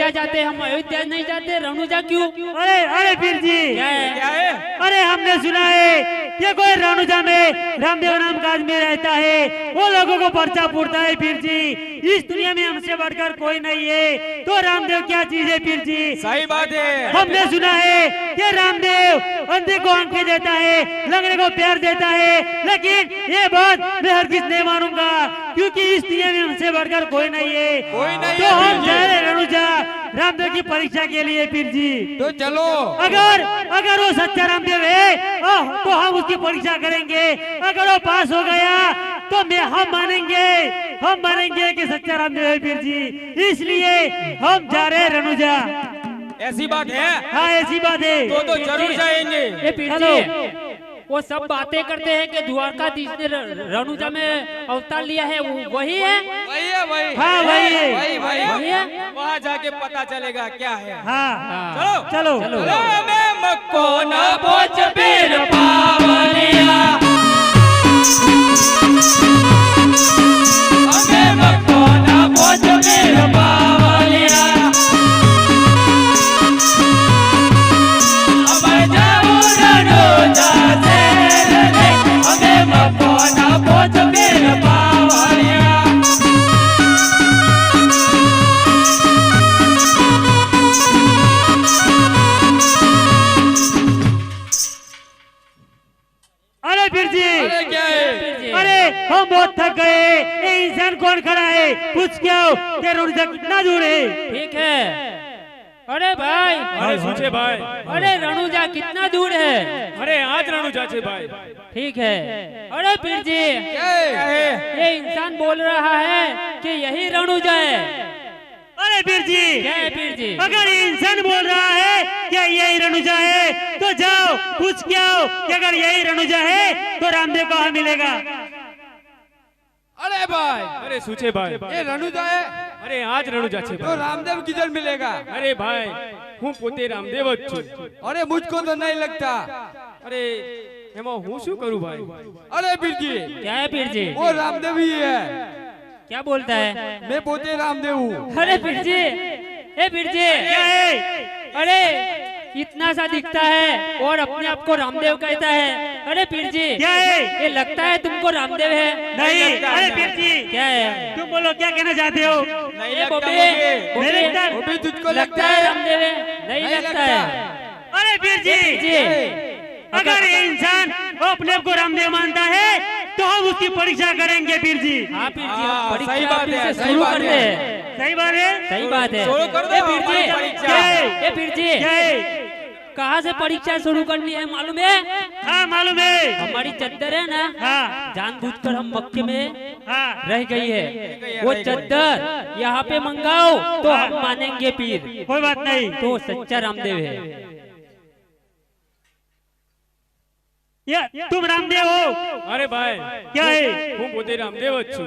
अयोध्या जाते हम अयोध्या नहीं जाते रणुजा क्यों? अरे अरे फिर जी। क्या है क्या है? अरे हमने सुना है कि कोई रेणुजा में रामदेव नाम का आदमी रहता है वो लोगों को पर्चा फूटता है पीर जी। इस दुनिया में हमसे बढ़कर कोई नहीं है। तो रामदेव क्या चीज़ है पीर जी? सही बात है। हमने सुना है कि रामदेव अंधे को आँखें देता है लंगड़े को प्यार देता है लेकिन ये बात मैं हर किस नहीं मानूँगा क्योंकि इस दुनिया में हमसे बढ़कर कोई नहीं है। कोई नहीं तो हम जा। रहे हैं रेणुजा रामदेव की परीक्षा के लिए पीर जी। तो चलो। अगर अगर वो सच्चा रामदेव है तो हम उसकी परीक्षा करेंगे। अगर वो पास हो गया तो मैं हम मानेंगे। हम मानेंगे कि सच्चा रामदेव है पीर जी। इसलिए हम जा रहे हैं रेणुजा। ऐसी बात है। हाँ ऐसी बात है। तो तो ज़रूर जाएँगे। ये पीर हेलो। जी वो सब बातें करते हैं कि द्वारकाधीश ने रनुजा में अवतार लिया है वो वही है? वही है वही। हाँ, वही है। वही वहाँ। जाके पता चलेगा क्या है। हाँ। चलो। चलो। मैं मक्को ना पीर ना पीर पावलिया। पहुँच गए ये इंसान कौन खड़ा है? पूछ क्यों? तेरे रोड कितना दूर है ठीक है। अरे भाई अरे सुचे भाई। अरे रणुजा कितना दूर है? अरे आज रणुजा से भाई। ठीक है। अरे पीर जी ये इंसान बोल रहा है कि यही रणुजा है। अरे पीर जी पीर जी अगर इंसान बोल रहा है कि यही रणुजा है तो जाओ पूछ के आओ अगर यही रणुजा है तो रामदेव कहा मिलेगा? अरे भाई અરે શું છે ભાઈ ये रनुजा है અરે આ જ રણુજા છે तो ભાઈ रामदेव किधर मिलेगा અરે ભાઈ હું પોતે રામદેવ જ છું अरे मुझको तो नहीं लगता અરે એમાં હું શું કરું ભાઈ अरे बीर जी क्या है पीर जी वो रामदेव ही है क्या बोलता है मैं पोते रामदेव हूँ अरे पीर जी ए पीर जी क्या है अरे इतना सा दिखता है और अपने आप को रामदेव कहता है अरे पीर जी क्या है? ये लगता है तुमको रामदेव है। नहीं अरे पीर जी क्या है? तुम बोलो क्या कहना चाहते हो? नहीं लगता मुझे। तुझको लगता है रामदेव है? नहीं लगता। है। अरे पीर जी जी अगर ये इंसान अपने आप को रामदेव मानता है तो हम उसकी परीक्षा करेंगे पीर जी। हाँ पीर जी हाँ, सही बात है, सही शुरू है। हैं। सही बात है? सही बात है। शुरू कर दो पीर जी पीर जी क्या है? कहाँ से परीक्षा शुरू करनी है मालूम है? हाँ मालूम है। हमारी चद्दर है ना हाँ। जानबूझकर हम मक्के में हाँ। रह गई है। वो चद्दर यहाँ पे मंगाओ तो हाँ। हम मानेंगे पीर। कोई बात नहीं। तो सच्चा रामदेव है। तुम रामदेव हो। अरे भाई क्या है? हूँ बोते रामदेव अच्छा।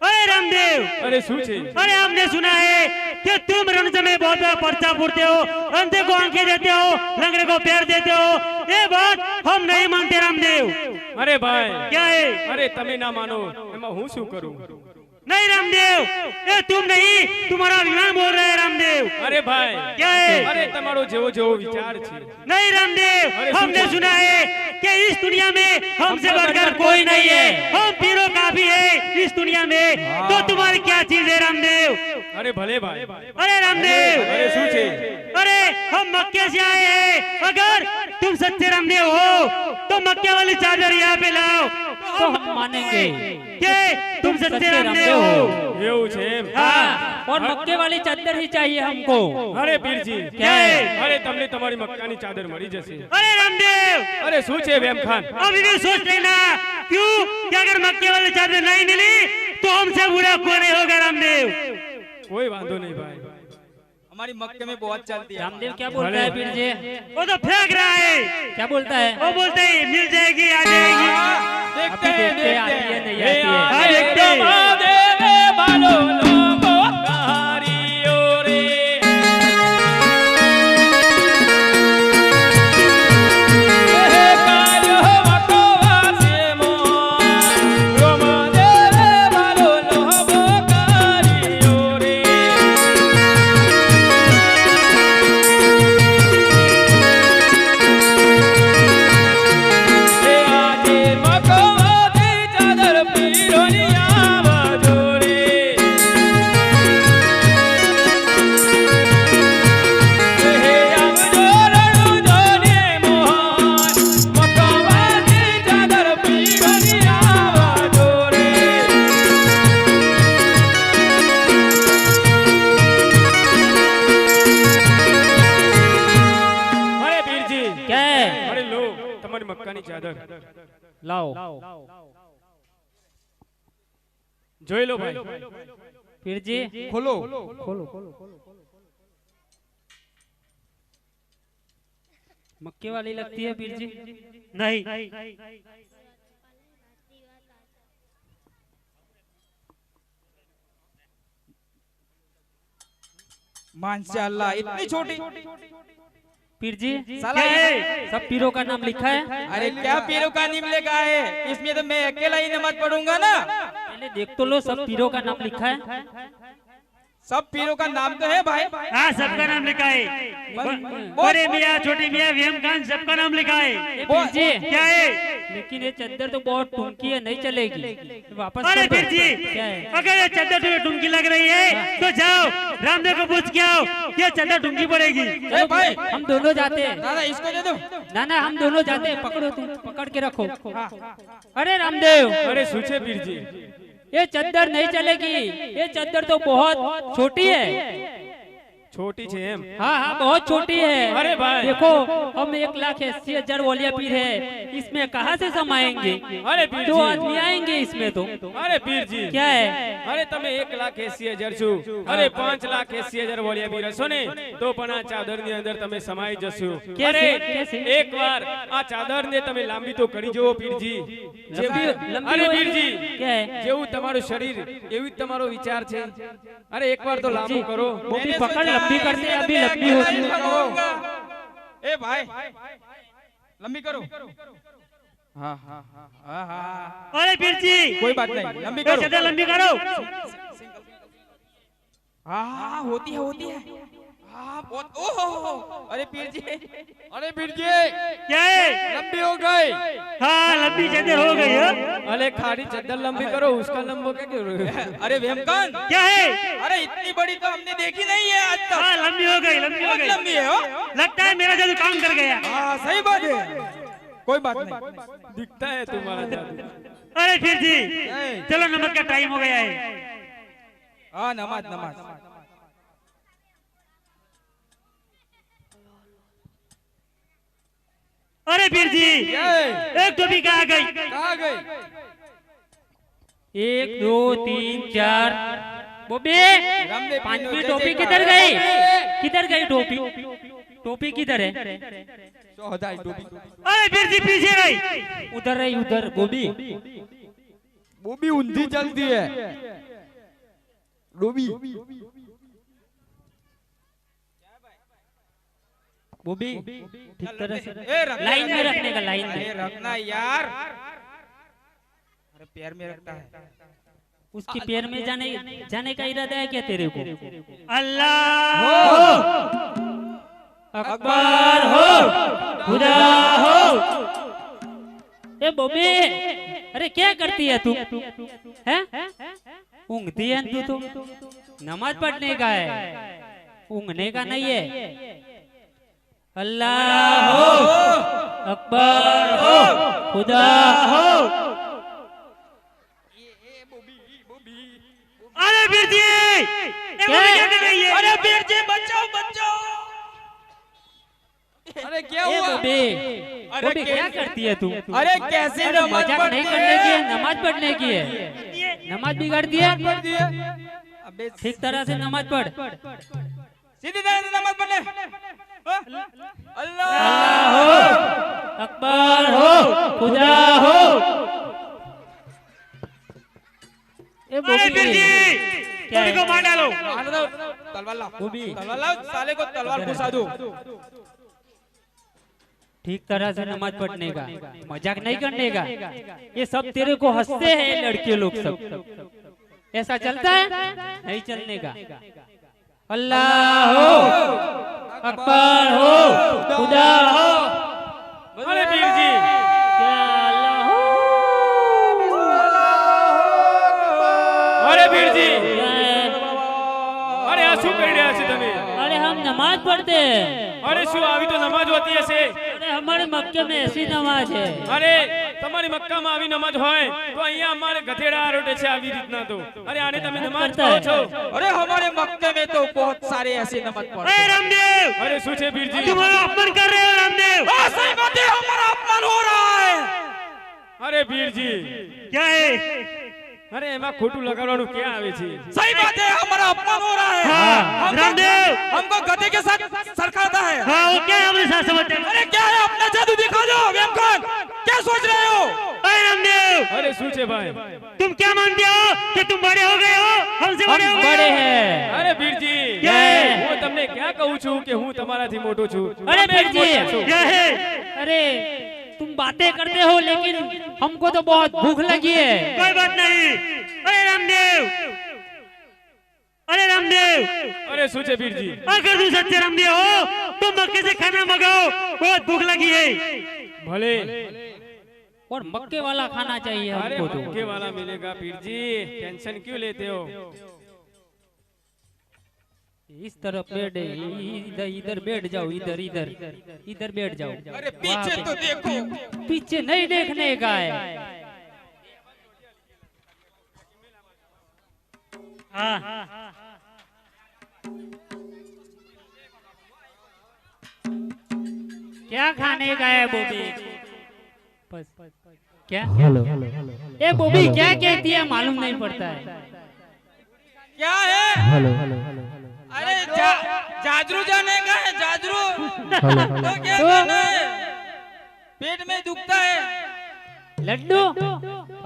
છું अरे रामदेव અરે શું છે अरे हमने सुना है कि तुम रणज में बहुत बड़ा पर्चा फूटते हो अंधे को आंखें देते हो लंगड़े को पैर देते हो ये बात हम नहीं मानते रामदेव અરે ભાઈ क्या है અરે તમે ના માનો એમાં હું શું કરું नहीं रामदेव ये तुम नहीं तुम्हारा अभिमान बोल रहे हैं रामदेव અરે ભાઈ क्या है અરે તમારો જેવો જેવો વિચાર છે नहीं रामदेव अरे हमने सुन- सुना है कि इस दुनिया में हमसे बढ़कर कोई नहीं है हम पीरों का भी है इस दुनिया में तो तुम्हारी क्या चीज है रामदेव અરે ભલે ભાઈ अरे रामदेव અરે શું છે अरे हम मक्के से आए हैं अगर तुम सच्चे रामदेव हो तो मक्के वाली चादर यहाँ पे लाओ तो हम मानेंगे के तुम सच्चे सच्चे रामदेव रामदेव हो हो। એવું છે એમ हाँ और मक्के वाली चादर ही चाहिए हमको અરે પીરજી क्या है અરે તમને તમારી મક્કાની ચાદર મળી જશે अरे रामदेव અરે શું છે વેમ ખાન अभी भी सोच लेना क्यों कि अगर मक्के वाली चादर नहीं मिली तो हमसे बुरा कोई नहीं होगा रामदेव કોઈ વાંધો નહીં ભાઈ हमारी मक्के में बहुत चलती है रामदेव क्या बोलता है पीर जी? वो तो फेंक रहा है। क्या बोलता है? वो बोलते हैं मिल जाएगी आ हाँ, जाएगी। देखते हैं देखते हैं आती है नहीं आती हाँ, है देखते हैं। हाँ, જોઈ લો ભાઈ पीर जी खोलो मक्के वाली लगती है पीर जी नहीं माशाल्लाह इतनी छोटी पीर जी? साला क्या ये- सब पीरों का नाम लिखा है? अरे क्या पीरों का नाम लिखा है? इसमें तो मैं अकेला ही नमाज़ पढ़ूँगा ना। पहले देख तो लो सब पीरों का नाम लिखा है। सब पीरों का नाम तो है भाई। हाँ सबका नाम लिखा है बड़े मियाँ छोटे मियाँ वेम खान सबका नाम लिखा है क्या है? लेकिन ये चद्दर तो बहुत टुमकी है नहीं चलेगी। वापस अरे फिर जी अगर ये चद्दर तुम्हें टुमकी लग रही है हाँ। तो जाओ रामदेव को पूछ के आओ ये चद्दर टुमकी पड़ेगी। भाई हम दोनों जाते हैं। दादा इसको दे दो। ना ना हम दोनों जाते हैं पकड़ो तुम पकड़ के रखो। हाँ। अरे रामदेव। अरे सोचे फिर जी। ये चद्दर नहीं चलेगी। ये चद्दर तो बहुत छोटी है। છોટી છે એમ हाँ हाँ बहुत छोटी है अरे भाई। देखो हम एक लाख अस्सी हजार वालिया पीर है इसमें कहाँ से समाएंगे अरे पीर दो जी। आदमी आएंगे इसमें तो અરે પીરજી क्या है અરે તમે એક લાખ એસી હજાર છો અરે પાંચ લાખ એસી હજાર વળિયા બી રહેશો ને તો પણ આ ચાદર ની અંદર તમે સમાઈ જશો કેસે? અરે કેસે? એક વાર આ ચાદર ને તમે લાંબી તો કરી જુઓ પીરજી लंबी लंबी અરે होगी? પીરજી क्या है જેવું તમારું શરીર એવી જ તમારો વિચાર છે અરે એક વાર તો લાંબુ કરો भी लंबी करते हैं अभी लंबी होती है। ए भाई लंबी करो। हाँ हाँ हाँ हाँ अरे फिर जी। कोई बात नहीं लंबी करो। लंबी करो। हाँ हाँ होती है होती है। तो- अरे पीर जी। अरे पीर जी। क्या है? लंबी हो गई। हाँ लंबी चादर हो गई है। अरे खाड़ी चादर लंबी करो उसका लंबो क्या करो? अरे वेमकान क्या है? अरे इतनी बड़ी तो हमने देखी नहीं है आज तक। हाँ लंबी हो गई लंबी हो गई। लंबी है वो लगता है मेरा जादू काम कर गया। हाँ सही बात है। कोई बात नहीं। दिखता है तुम्हारा जादू। अरे पीर जी चलो नमक का टाइम हो गया है। हाँ नमाज़ नमाज़। अरे वीर जी। एक टोपी कहाँ गई? कहाँ गई? एक दो तीन चार। बोबे पांचवी टोपी किधर गई? किधर गई टोपी? टोपी किधर है? टोपी। अरे वीर जी पीछे गई। उधर रही उधर। बोबी वो भी ऊंधी चलती है। डोबी बोबी ठीक तरह से लाइन में रखने का लाइन में। रखना यार। अरे पैर में रखता है। उसके पैर में जाने जाने का इरादा है क्या तेरे को? अल्लाह। अकबर हो। खुदा हो। ए बोबी। अरे क्या करती है तू? हैं? ऊँगती है तू तो। नमाज़ पढ़ने का है। ऊँगने का नहीं है। अल्लाह हो अकबर हो खुदा हो। अरे वीर जी क्या? बोली क्या कर रही है अरे वीर जी बचाओ बचाओ। अरे क्या हुआ? बोबी अरे क्या करती है तू? अरे कैसे नमाज़ मज़ाक नहीं करने की है नमाज़ पढ़ने की है। नमाज़ बिगाड़ दी है? पढ़ दिए अबे ठीक तरह से नमाज़ पढ़। सीधी तरह से नमाज़ पढ़ ले। हाँ? अल्लाह अल्लाह हो अकबर हो। खुदा हो अरे जी को मार डालो। तलवार लाओ वो भी। तलवार लाओ साले को तलवार घुसा दो। ठीक तरह से नमाज़ पढ़ने का। मज़ाक नहीं करने का। ये सब तेरे को हँसते हैं लड़के लोग सब। ऐसा चलता है? नहीं चलने का। अल्लाह हो। અકબર હો ખુદા હો. બોલે પીરજી અરે પીરજી અરે આ શું કરી રહ્યા છે તમે? અરે હમ નમાજ પડતે અરે શું આવી તો નમાજ હોતી હશે? અરે હમારે મક્કે મેં નમાજ. છે અરે તમારી મક્કામાં આવી નમાજ હોય તો અહીંયા અમારે ગધેડા આરોટે છે આવી રીતના તો અરે આને તમે નમાજ કહો છો अरे हमारे मक्के में तो बहुत सारे ऐसे नमाज पढ़ते अरे रामदेव અરે શું છે વીરજી तुम्हारा अपमान कर रहे हो रामदेव हाँ, सही बात है हमारा अपमान हो रहा है અરે વીરજી क्या है અરે એમાં ખોટું લગાડવાનું ક્યાં આવે છે सही बात है हमारा अपमान हो रहा है हाँ, हमको- रामदेव। हमको गधे के साथ सरकाता है हाँ वो क्या है अपने साथ समझते हैं? अरे क्या है अपना जादू दिखा दो वेम खान क्या सोच रहे हो अरे रामदेव અરે શું છે ભાઈ तुम क्या मानते हो कि तुम बड़े हो गए हो हमसे बड़े हो हम गए बड़े हो? हैं અરે વીરજી क्या है? હું તમને ક્યાં કહું છું કે હું તમારાથી મોટો છું અરે તમે જ વીરજી। મોટા છો. क्या है अरे तुम बातें करते हो लेकिन हमको तो बहुत भूख लगी है कोई बात नहीं अरे रामदेव अरे रामदेव અરે શું છે વીરજી अगर तुम सच्चे रामदेव हो तो मक्के से खाना मंगाओ बहुत भूख लगी है ભલે और मक्के वाला खाना चाहिए अरे हमको मक्के तो वाला मिलेगा पीर जी। टेंशन क्यों लेते हो? इस तरफ़ बैठ इधर इधर बैठ जाओ इधर इधर इधर बैठ जाओ। अरे पीछे तो देखो। पीछे नहीं देखने का है। हाँ। क्या खाने का है बोबी? बस। क्या? हेलो ये बोबी क्या कहती है मालूम नहीं पड़ता है। क्या है? हेलो अरे जाजरू जाने का है जाजरू। तो क्या तो? पेट में दुखता है। लड्डू?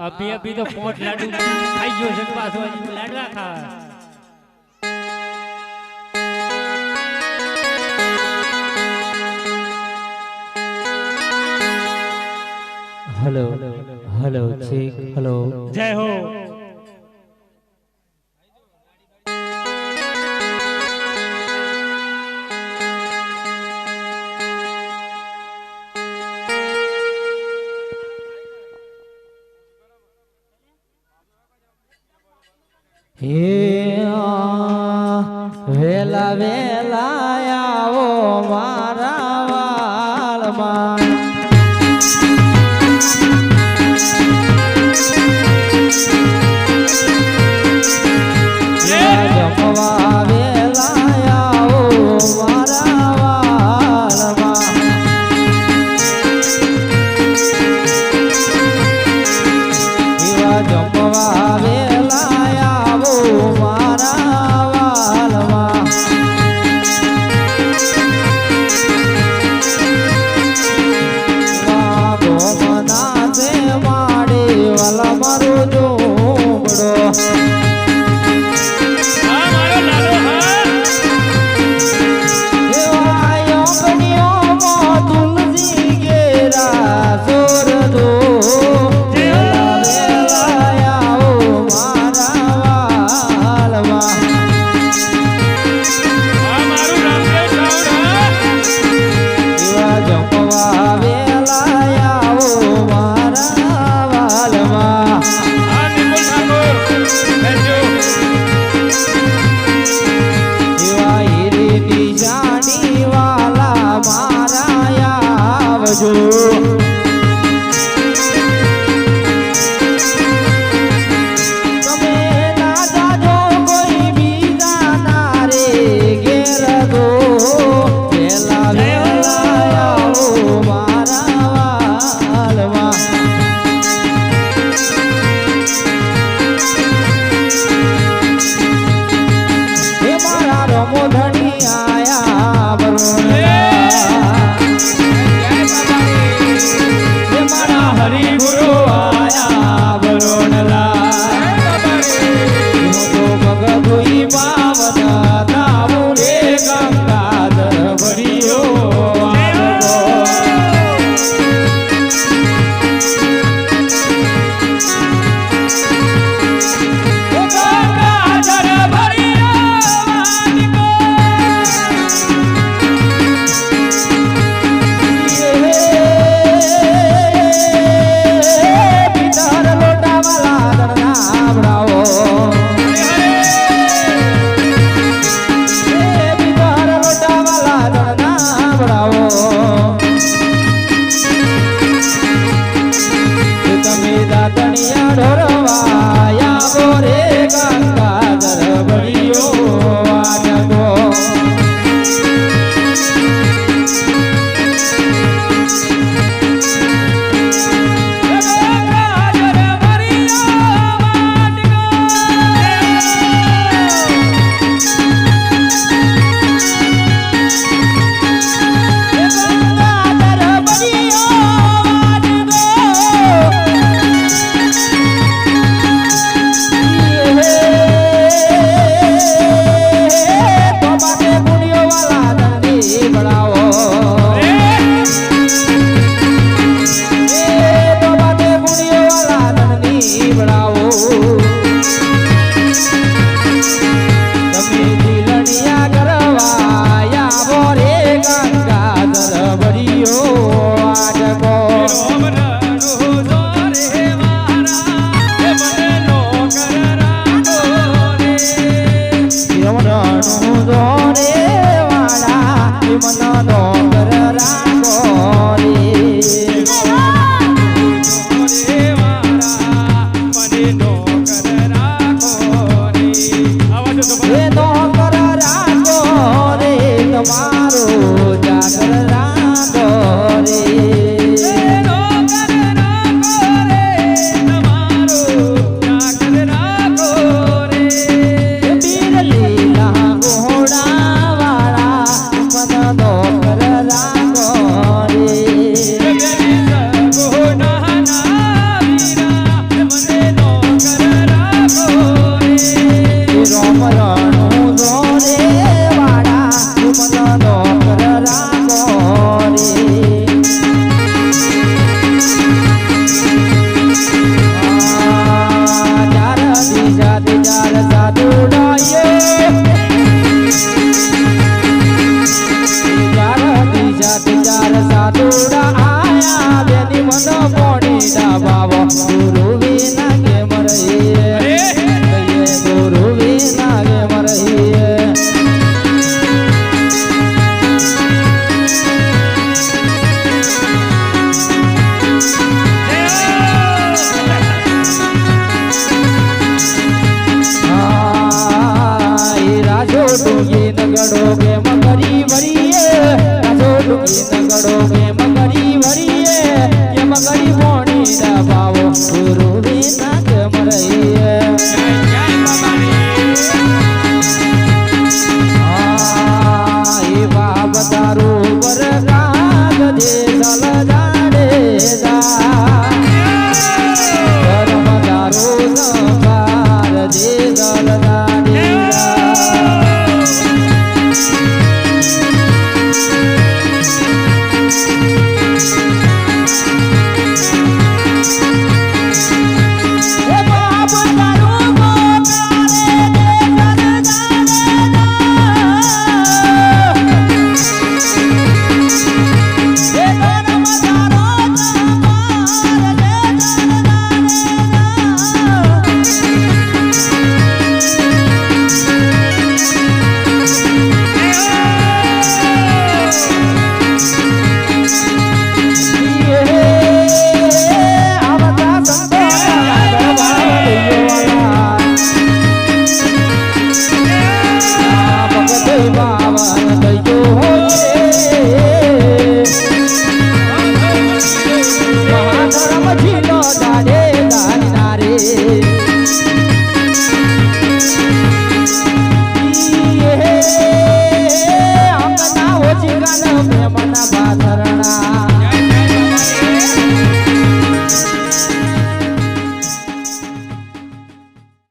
अभी अभी तो पोट लड्डू खाई जो सकवा सो लड्डा खा हेलो हेलो चेक हेलो जय हो હે આ, વેલા વેલા આવો મારા